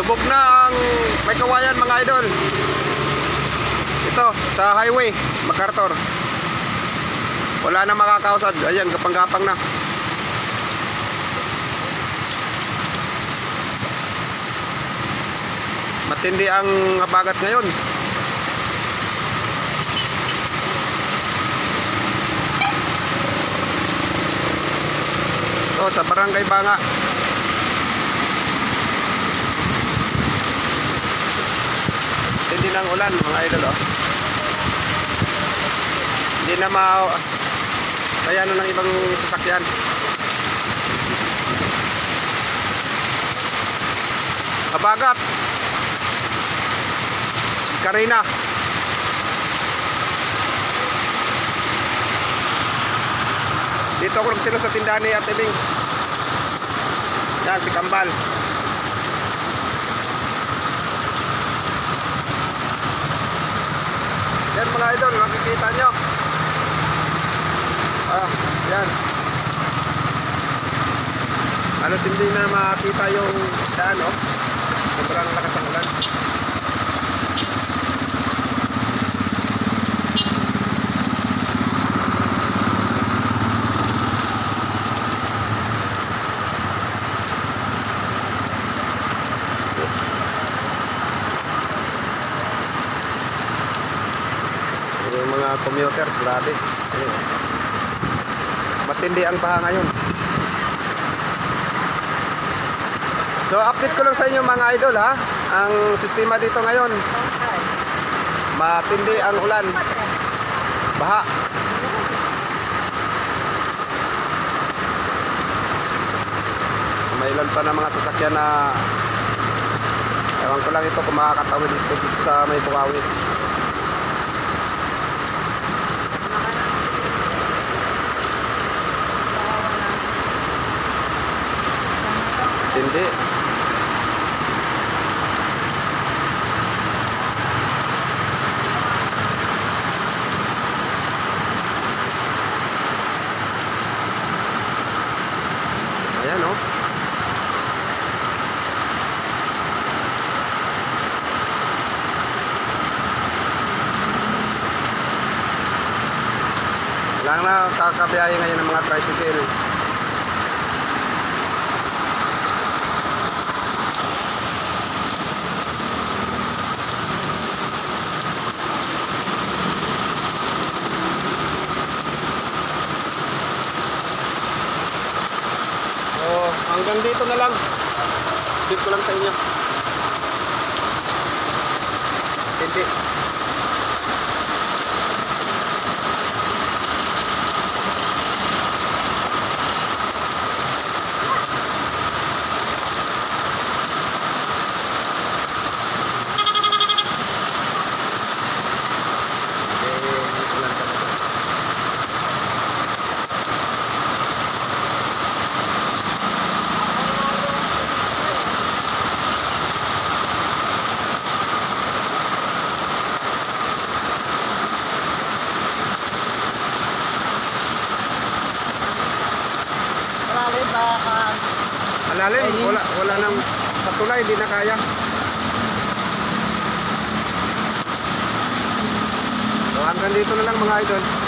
Lubog na ang may kawayan mga idol. Ito, sa highway, MacArthur. Wala na makakausad. Ayan, gapang-gapang na. Matindi ang habagat ngayon. Ito, sa Barangay Banga. Ng ulan mga idol oh. Hindi na ma kaya ano ng ibang sasakyan. Habagat. Si Karina. Dito ako nagsilo sa tindahan ni Ate Bing. Yan, si Kambal. Yan mga idol, makikita nyo. Ah, yan. Halos hindi na makita yung daan, oh. Sobrang lakas. Yung mga commuters, grabe. Ayun. Matindi ang baha ngayon. So, update ko lang sa inyo mga idol ha. Ang sistema dito ngayon, matindi ang ulan. Baha. May ilan pa na mga sasakyan na Ewan ko lang ito kung makakatawid dito, sa may bukawi. Hindi. Oh. Lang na kakabiyahe ngayon ng mga tricycle. Oh, hanggang dito na lang. Dito ko lang sa inyo. Hindi. Malalim, wala, wala nang sa tulay, hindi na kaya. So hanggang dito na lang mga idol.